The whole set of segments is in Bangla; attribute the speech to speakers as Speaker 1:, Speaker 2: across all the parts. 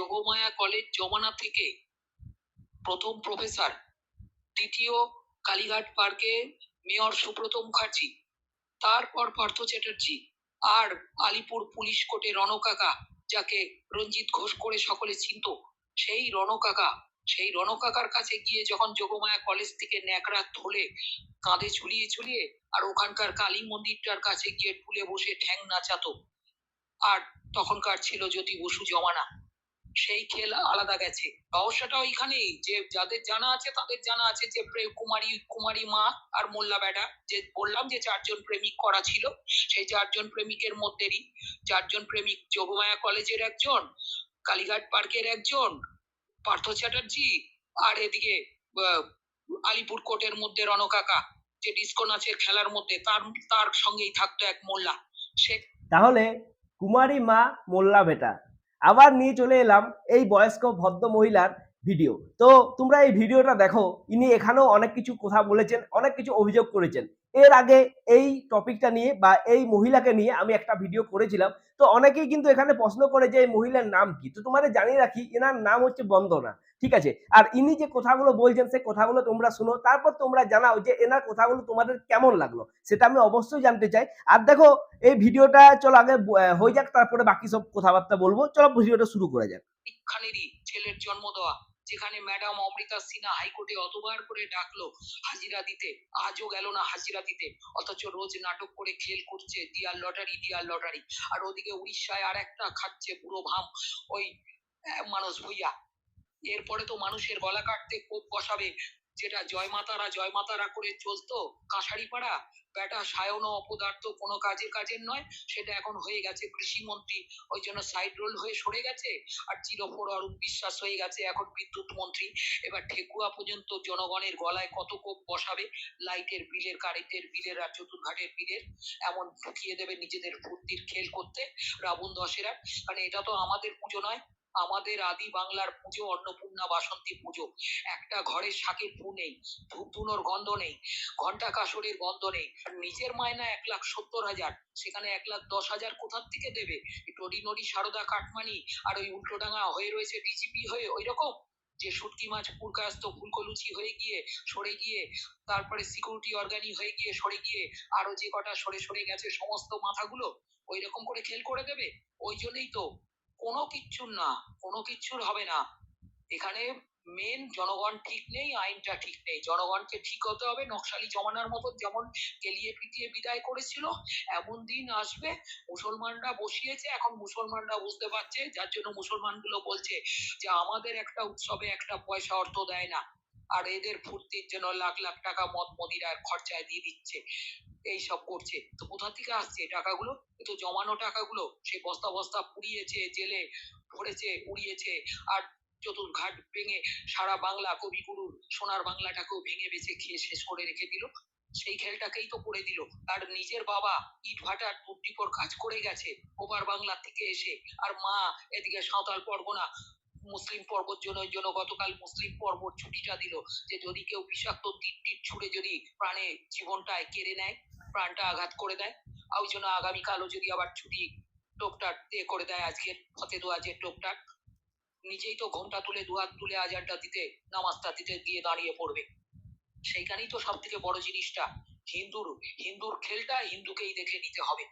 Speaker 1: যোগমায়া কলেজ জমানা থেকে প্রথম প্রফেসর দ্বিতীয় কালীঘাট পার্কে মেয়র সুব্রত মুখার্জি, তারপর পার্থ চ্যাটার্জি আর আলিপুর পুলিশ কোর্টে রণকাকা যাকে রঞ্জিত ঘোষ করে সকলে চিনত। সেই রণকাকা, সেই রণকাকার কাছে গিয়ে যখন যোগমায়া কলেজ থেকে ন্যাকড়া ধরে কাঁধে ঝুলিয়ে ঝুলিয়ে আর ওখানকার কালী মন্দিরটার কাছে গিয়ে টুলে বসে ঠ্যাং নাচাতো। আর তখনকার ছিল জ্যোতি বসু জমানা। সেই খেল আলাদা গেছে। রহস্যটা ওইখানেই যে যাদের জানা আছে তাদের জানা আছে যে কুমারী কুমারী মা আর মোল্লা বেটা যে বললাম যে চারজন প্রেমিক করা ছিল, সেই চারজন প্রেমিকের মধ্যেরই। চারজন প্রেমিক যোগমায়া কলেজের একজন, কালীঘাট পার্কের একজন, পার্থ চ্যাটার্জি আর এদিকে আলিপুর কোর্টের মধ্যে রণকাকা। যে ডিস্কো নাচের খেলার মধ্যে তার তার সঙ্গেই থাকতো এক মোল্লা। সে
Speaker 2: তাহলে কুমারী মা, মোল্লা বেটা আবার নিয়ে চলে এলাম এই বয়স্ক ভদ্র মহিলার ভিডিও তো তোমরা এই ভিডিওটা দেখো, ইনি এখানেও অনেক কিছু কথা বলেছেন, অনেক কিছু অভিযোগ করেছেন। এর আগে এই টপিকটা নিয়ে বা এই মহিলাকে নিয়ে আমি একটা ভিডিও করেছিলাম, তো অনেকেই কিন্তু এখানে প্রশ্ন করে যে এই মহিলার নাম কি? তো তোমাদের জানিয়ে রাখি, এনার নাম হচ্ছে বন্দনা, ঠিক আছে? আর ইনি যে কথাগুলো বলছেন, সেই কথাগুলো তোমরা শুনো, তারপর তোমরা জানাও যে এনার কথাগুলো তোমাদের কেমন লাগল, সেটা আমি অবশ্যই জানতে চাই। আর দেখো, এই ভিডিওটা চলো আগে হয়ে যাক, তারপরে বাকি সব কথাবার্তা বলব। চলো ভিডিওটা শুরু করা যাক।
Speaker 1: ছেলের জন্ম দেওয়া। যেখানে ম্যাডাম অমৃতা সিনহা হাইকোর্টে অতবার করে ডাকলো হাজিরা দিতে। আজও গেল না হাজিরা দিতে। অথচ রোজ নাটক করে খেল করছে দিয়ার লটারি দিয়ার লটারি আর ওদিকে উড়িষ্যায় আর একটা খাচ্ছে বুড়ো ভাম, ওই মানুষ ভুইয়া। এরপরে তো মানুষের গলা কাটতে কোপ বসাবে। যেটা জয় মাতারা জয় মাতারা করে চলতো কাঁসারি পাড়া বেটা সায়ন অপদার্থ কোনো কাজে কাজের নয়, সেটা এখন হয়ে গেছে কৃষিমন্ত্রী, ওই জন্য সাইড রোল হয়ে সরে গেছে আর চিরপর অরূপ বিশ্বাস হয়ে গেছে এখন বিদ্যুৎ মন্ত্রী। এবার ঠেকুয়া পর্যন্ত জনগণের গলায় কত কোপ বসাবে? লাইটের বিলের, কারেন্টের বিলের আর চতুর্ঘাটের বিলের। এমন ঢুকিয়ে দেবে নিজেদের ফুর্তির খেল করতে রাবণ দশেরা মানে এটা তো আমাদের পুজো নয়। আমাদের আদি বাংলার পুজো, অন্নপূর্ণা বাসন্তী পুজো। একটা ঘরে শাকের ফু নেই ধূপ ধুনোর গন্ধ নেই ঘণ্টা কাসরের গন্ধ নেই। নিজের মায়না এক লাখ সত্তর হাজার, সেখানে এক লাখ দশ হাজার কোথার থেকে দেবে? টডি নড়ি সারদা কাটমানি আর ওই উল্টোডাঙা হয়ে রয়েছে ডিজিপি হয়ে ওই রকম? যে শুটকি মাছ পুরকাস্ত ফুলকলুচি হয়ে গিয়ে সরে গিয়ে, তারপরে সিকিউরিটি অর্গানি হয়ে গিয়ে সরে গিয়ে, আরও যে কটা সরে সরে গেছে সমস্ত মাথাগুলো, ওই রকম করে খেল করে দেবে? ওই জন্যই তো কোনো কিচ্ছুর না, কোনো কিচ্ছুর হবে না। এখানে মেন জনগণ ঠিক নেই, আইনটা ঠিক নেই। জনগণকে ঠিক হতে হবে, নকশালি জমানার মতো যেমন কেলিয়ে পিটিয়ে বিদায় করেছিল, এমন দিন আসবে। মুসলমানরা বসিয়েছে, এখন মুসলমানরা বুঝতে পারছে, যার জন্য মুসলমানগুলো বলছে যে আমাদের একটা উৎসবে একটা পয়সা অর্থ দেয় না। আর এদের ফুর্তির জন্য লাখ লাখ টাকা মদ মদিরার খরচায় দিয়ে দিচ্ছে। এইসব করছে। তো কোথা থেকে আসছে টাকাগুলো? এ তো জমানো টাকাগুলো সে বস্তা বস্তা পুড়িয়েছে, জেলে ভরেছে, উড়িয়েছে। আর চতুর্ঘাট ভেঙে সারা বাংলা কবিগুরুর সোনার বাংলাটাকেও ভেঙে বেঁচে খেয়ে শেষ করে রেখে দিল। সেই খেলটাকেই তো করে দিল। তার নিজের বাবা ইট ভাটার টুটিপর কাজ করে গেছে ওপার বাংলা থেকে এসে। আর মা এদিকে সাঁওতাল পরগনা, মুসলিম পর্বত জন্য জন্য গতকাল মুসলিম পর্বত ছুটিটা দিল যে যদি কেউ বিষাক্ত তীর ছুড়ে যদি প্রাণে জীবনটায় কেড়ে নেয় প্রাণটা আঘাত করে দেয়। ওই জন্য আগামীকালও যদি আবার ছুটি টোকটার এ করে দেয় আজকের ফতে দোয়াজের টোকটার নিজেই তো ঘোমটা তুলে, দুহাত তুলে আজানটা দিতে, নামাজটা দিতে গিয়ে দাঁড়িয়ে পড়বে। সেইখানেই তো সব থেকে বড় জিনিসটা, হিন্দুর হিন্দুর খেলটা হিন্দুকেই দেখে নিতে হবে।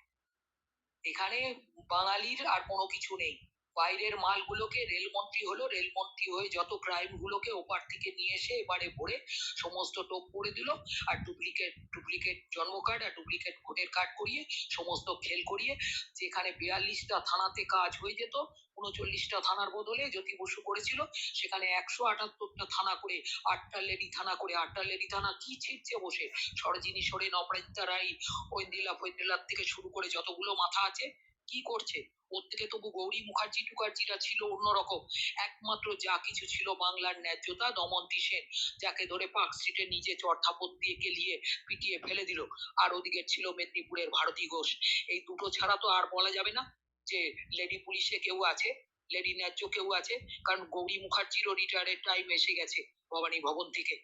Speaker 1: এখানে বাঙালির আর কোনো কিছু নেই। বাইরের মালগুলোকে রেলমন্ত্রী হলো, রেলমন্ত্রী হয়ে যত ক্রাইম গুলোকে ওপার থেকে নিয়ে এসে এবারে ভরে সমস্ত টোপ করে দিল আর ডুপ্লিকেট ডুপ্লিকেট জন্ম কার্ড আর ডুপ্লিকেট ভোটের কার্ড করিয়ে সমস্ত খেল করিয়ে যেখানে বিয়াল্লিশটা থানাতে কাজ হয়ে যেত, উনচল্লিশটা থানার বদলে জ্যোতি বসু করেছিল, সেখানে একশো আটাত্তরটা থানা করে আটটা লেডি থানা করে আটটা লেডি থানা কি ছিটছে বসে, সরজিনী, সোরেন, অপরাজিতা রায় ঐন্দিলা ফৈন্দিলার থেকে শুরু করে যতগুলো মাথা আছে কি করছে? ওর থেকে তবু গৌরী মুখার্জি টুকার্জিরা ছিল অন্যরকম। একমাত্র যা কিছু ছিল বাংলার ন্যায্যতা, দমন্তী সেন, যাকে ধরে পার্ক স্ট্রিটে নিজে চড়থাপত দিয়ে গেলিয়ে পিটিয়ে ফেলে দিল। আর ওদিকে ছিল মেদিনীপুরের ভারতী ঘোষ। এই দুটো ছাড়া তো আর বলা যাবে না যে লেডি পুলিশে কেউ আছে, লেডি ন্যায্য কেউ আছে, কারণ গৌরী মুখার্জিরও রিটায়ারের টাইম এসে গেছে ভবানী ভবন থেকে।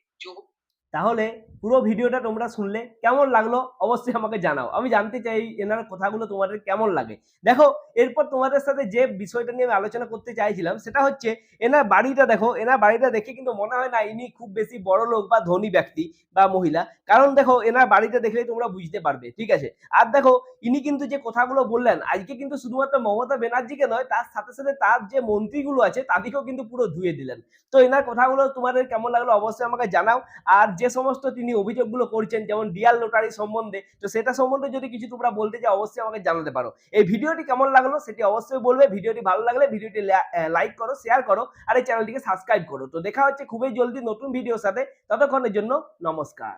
Speaker 2: তাহলে পুরো ভিডিওটা তোমরা শুনলে, কেমন লাগল অবশ্যই আমাকে জানাও। আমি জানতে চাই এনার কথাগুলো তোমাদের কেমন লাগে। দেখো, এরপর তোমাদের সাথে যে বিষয়টা নিয়ে আমি আলোচনা করতে চাইছিলাম, সেটা হচ্ছে এনার বাড়িটা দেখো, এনার বাড়িটা দেখে কিন্তু মনে হয় না ইনি খুব বেশি বড় লোক বা ধনী ব্যক্তি বা মহিলা। কারণ দেখো, এনার বাড়িটা দেখলেই তোমরা বুঝতে পারবে, ঠিক আছে? আর দেখো, ইনি কিন্তু যে কথাগুলো বললেন, আজকে কিন্তু শুধুমাত্র মমতা ব্যানার্জিকে নয়, তার সাথে সাথে তার যে মন্ত্রীগুলো আছে, তাদেরকেও কিন্তু পুরো ধুয়ে দিলেন। তো এনার কথাগুলো তোমাদের কেমন লাগল অবশ্যই আমাকে জানাও। আর যে সমস্ত তিনি অভিযোগগুলো করছেন, যেমন ডিয়াল লটারি সম্বন্ধে, তো সেটা সম্বন্ধে যদি কিছু তোমরা বলতে চাও, অবশ্যই আমাকে জানাতে পারো। এই ভিডিওটি কেমন লাগল সেটি অবশ্যই বলবে। ভিডিওটি ভালো লাগলে ভিডিওটি লাইক করো শেয়ার করো, আর এই চ্যানেলটিকে সাবস্ক্রাইব করো। তো দেখা হচ্ছে খুবই জলদি নতুন ভিডিওর সাথে। ততক্ষণের জন্য নমস্কার।